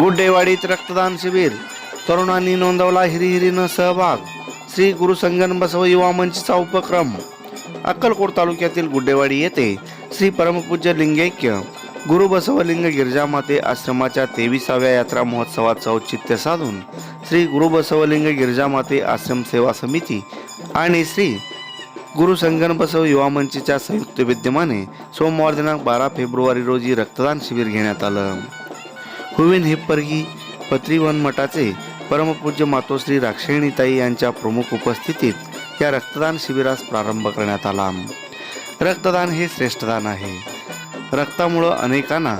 गुड्डेवाडीत रक्तदान शिबिर. तरुणांनी नोंदवला हिरिहिरीनं सहभाग. श्री गुरु संगन बसव युवा मंचचा उपक्रम. अक्कलकोट तालुक्यातील गुड्डेवाडी येथे श्री परमपूज्य लिंगैक्य गुरु बसवलिंग गिरजामाते आश्रमाच्या तेविसाव्या यात्रा महोत्सवाचं औचित्य साधून श्री गुरु बसवलिंग गिरजामाते आश्रम सेवा समिती आणि श्री गुरु संगन बसव युवा मंचच्या संयुक्त विद्यमाने सोमवार दिनांक बारा फेब्रुवारी रोजी रक्तदान शिबिर घेण्यात आलं. हुवेन हेप्परगी पत्रीवन मठाचे परमपूज्य मातोश्री राक्षणीताई यांच्या प्रमुख उपस्थितीत या रक्तदान शिबिरास प्रारंभ करण्यात आला. रक्तदान हे श्रेष्ठदान आहे. रक्तामुळं अनेकांना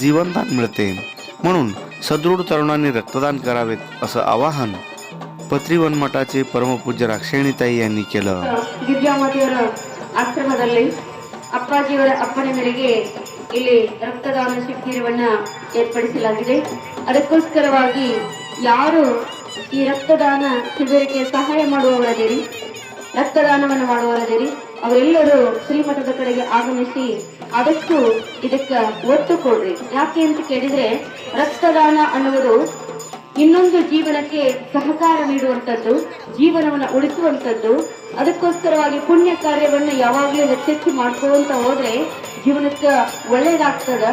जीवनदान मिळते. म्हणून सदृढ तरुणांनी रक्तदान करावेत असं आवाहन पत्रीवन मठाचे परमपूज्य ಪರಮಪೂಜ್ಯ यांनी केलं. ಕೆಲ ಗಿರಿಜಾಮಾತೆಯವರ ಆಶ್ರಮದಲ್ಲಿ अप्पाजीवर अप्पाने ಮೇರೆಗೆ ಇಲ್ಲಿ ರಕ್ತದಾನ ಶಿಬಿರವನ್ನ ಏರ್ಪಡಿಸಲಾಗಿದೆ. ಅದಕ್ಕೋಸ್ಕರವಾಗಿ ಯಾರು ಈ ರಕ್ತದಾನ ಶಿಬಿರಕ್ಕೆ ಸಹಾಯ ಮಾಡುವವರದಿರಿ ರಕ್ತದಾನವನ್ನು ಮಾಡುವವರದಿರಿ ಅವರೆಲ್ಲರೂ ಶ್ರೀಮಠದ ಕಡೆಗೆ ಆಗಮಿಸಿ ಆದಷ್ಟು ಇದಕ್ಕೆ ಒತ್ತು ಕೊಡ್ರಿ. ಯಾಕೆ ಅಂತ ಕೇಳಿದ್ರೆ ರಕ್ತದಾನ ಅನ್ನುವುದು ಇನ್ನೊಂದು ಜೀವನಕ್ಕೆ ಸಹಕಾರ ನೀಡುವಂಥದ್ದು, ಜೀವನವನ್ನು ಉಳಿಸುವಂಥದ್ದು. ಅದಕ್ಕೋಸ್ಕರವಾಗಿ ಪುಣ್ಯ ಕಾರ್ಯವನ್ನು ಯಾವಾಗಲೂ ಹೆಚ್ಚೆಚ್ಚು ಮಾಡ್ಕೊಂತ ಹೋದ್ರೆ ಜೀವನಕ್ಕ ಒಳ್ಳೇದಾಗ್ತದ.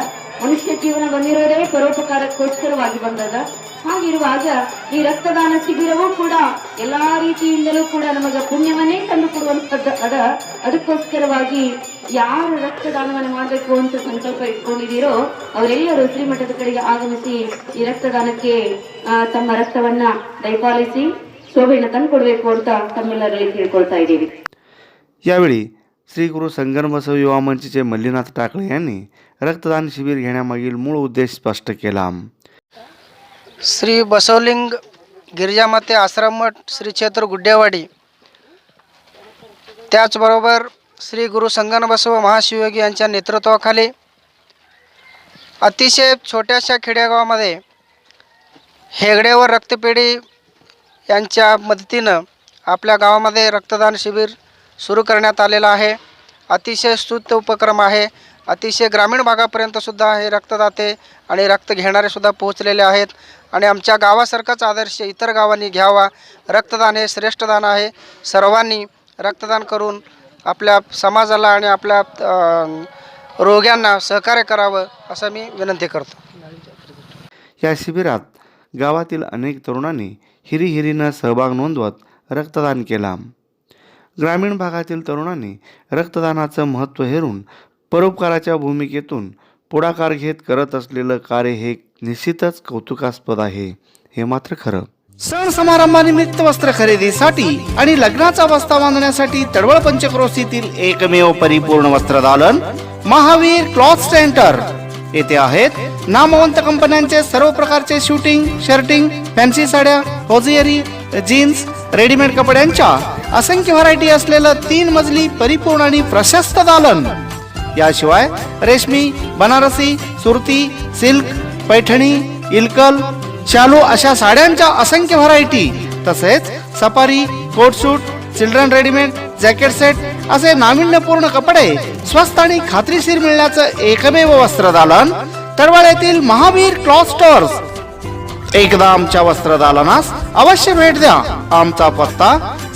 ಮನುಷ್ಯ ಜೀವನ ಬಂದಿರೋದೇ ಪರೋಪಕಾರಕ್ಕೋಸ್ಕರವಾಗಿ ಬಂದದ. ಹಾಗಿರುವಾಗ ಈ ರಕ್ತದಾನ ಶಿಬಿರವೂ ಕೂಡ ಎಲ್ಲಾ ರೀತಿಯಿಂದಲೂ ಕೂಡ ನಮಗೆ ಪುಣ್ಯವನ್ನೇ ತಂದು ಅದ. ಅದಕ್ಕೋಸ್ಕರವಾಗಿ ಯಾರು ರಕ್ತದಾನವನ್ನು ಮಾಡಬೇಕು ಅಂತ ಸಂಕಲ್ಪ ಇಟ್ಕೊಂಡಿದ್ದೀರೋ ಅವರೆಲ್ಲರೂ ಶ್ರೀಮಠದ ಕಡೆಗೆ ಆಗಮಿಸಿ ಈ ರಕ್ತದಾನಕ್ಕೆ ತಮ್ಮ ರಕ್ತವನ್ನ ದಯಪಾಲಿಸಿ ಶೋಭೆಯನ್ನು ತಂದು ಕೊಡಬೇಕು ಅಂತ ತಮ್ಮೆಲ್ಲರಲ್ಲಿ ತಿಳ್ಕೊಳ್ತಾ ಇದ್ದೀವಿ. ಯಾವೇಳಿ श्री गुरु संगमसव युवा मंचचे मल्लीनाथ टाकळे यांनी रक्तदान शिबिर घेण्यामागील मूळ उद्देश स्पष्ट केला. श्री बसवलिंग गिरिजामाते आश्रममठ श्री क्षेत्र गुड्डेवाडी. त्याचबरोबर श्री गुरु संगनबसव महाशिवयोगी यांच्या नेतृत्वाखाली अतिशय छोट्याशा खेडेगावामध्ये हेगडे व रक्तपेढी यांच्या मदतीनं आपल्या गावामध्ये रक्तदान शिबिर सुरू करण्यात आलेला आहे. अतिशय स्तुत्य उपक्रम आहे. अतिशय ग्रामीण भागापर्यंतसुद्धा हे रक्तदाते आणि रक्त घेणारेसुद्धा पोहोचलेले आहेत. आणि आमच्या गावासारखाच आदर्श इतर गावांनी घ्यावा. रक्तदान हे श्रेष्ठ दान आहे. सर्वांनी रक्तदान करून आपल्या समाजाला आणि आपल्या रोग्यांना सहकार्य करावं असं मी विनंती करतो. या शिबिरात गावातील अनेक तरुणांनी हिरीहिरीनं सहभाग नोंदवत रक्तदान केला. ग्रामीण भागातील तरुणांनी रक्तदानाचं महत्त्व हेरून परोपकाराच्या भूमिकेतून पुढाकार घेत करत असलेलं कार्य हे निश्चितच कौतुकास्पद आहे. हे मात्र खरं. सण समारंभानिमित्त वस्त्र खरेदीसाठी आणि लग्नाचा वस्ता बांधण्यासाठी तडवळ पंचक्रोशीतील एकमेव परिपूर्ण वस्त्र दालन महावीर क्लॉथ सेंटर. येथे आहेत नामवंत कंपन्यांचे सर्व प्रकारचे शूटिंग शर्टिंग फॅन्सी साड्या होजियरी जीन्स रेडीमेड कपड्यांच्या असंख्य व्हरायटी असलेलं तीन मजली परिपूर्ण आणि प्रशस्त दालन. याशिवाय रेशमी बनारसी सुरती सिल्क पैठणी इलकल शालू अशा साड्यांच्या असंख्य व्हरायटी तसेच safari coat suit children readymade jacket set असे नाविन्यपूर्ण कपडे स्वस्त आणि खात्रीशीर मिळण्याचं एकमेव वस्त्रदालन दालन येथील महावीर क्लॉथ स्टोअर्स एकदा आमच्या वस्त्रदालनास अवश्य भेट द्या. आमचा पत्ता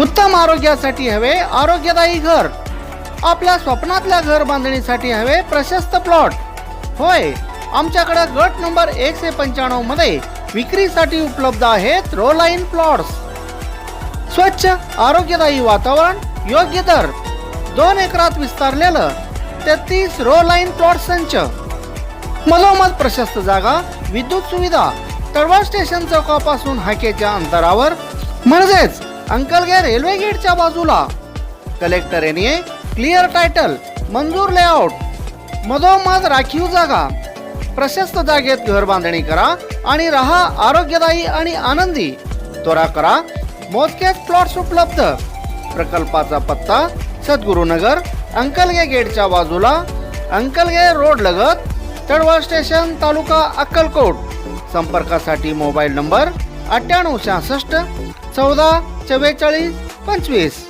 उत्तम आरोग्यासाठी हवे आरोग्यदायी घर. आपल्या स्वप्नातल्या घर बांधणीसाठी हवे प्रशस्त प्लॉट. होय आमच्याकडे गट नंबर एकशे पंच्याण्णवमध्ये विक्रीसाठी उपलब्ध आहेत रो लाईन प्लॉट्स. स्वच्छ आरोग्यदायी वातावरण योग्य दर. दोन एकरात विस्तारलेलं तेहतीस रो लाईन प्लॉट संच. मधोमध प्रशस्त जागा विद्युत सुविधा. तळवळ स्टेशन चौकापासून हाकेच्या अंतरावर. म्हणजेच अंकलगे रेल्वे गेटच्या बाजूला. कलेक्टर यांनी क्लिअर टायटल मंजूर लेआउट मधोमध राखीव जागा. प्रशस्त जागेत घर बांधणी करा आणि राहा आरोग्यदायी आणि आनंदी. त्वरा करा मोजकेच प्लॉट्स उपलब्ध. प्रकल्पाचा पत्ता सद्गुरुनगर अंकलगे गेटच्या बाजूला. अंकलगे रोड लगत तळवळ स्टेशन तालुका अक्कलकोट. संपर्कासाठी मोबाईल नंबर अठ्ठ्याण्णव शहासष्ट चौदा चव्वेचाळीस पंचवीस.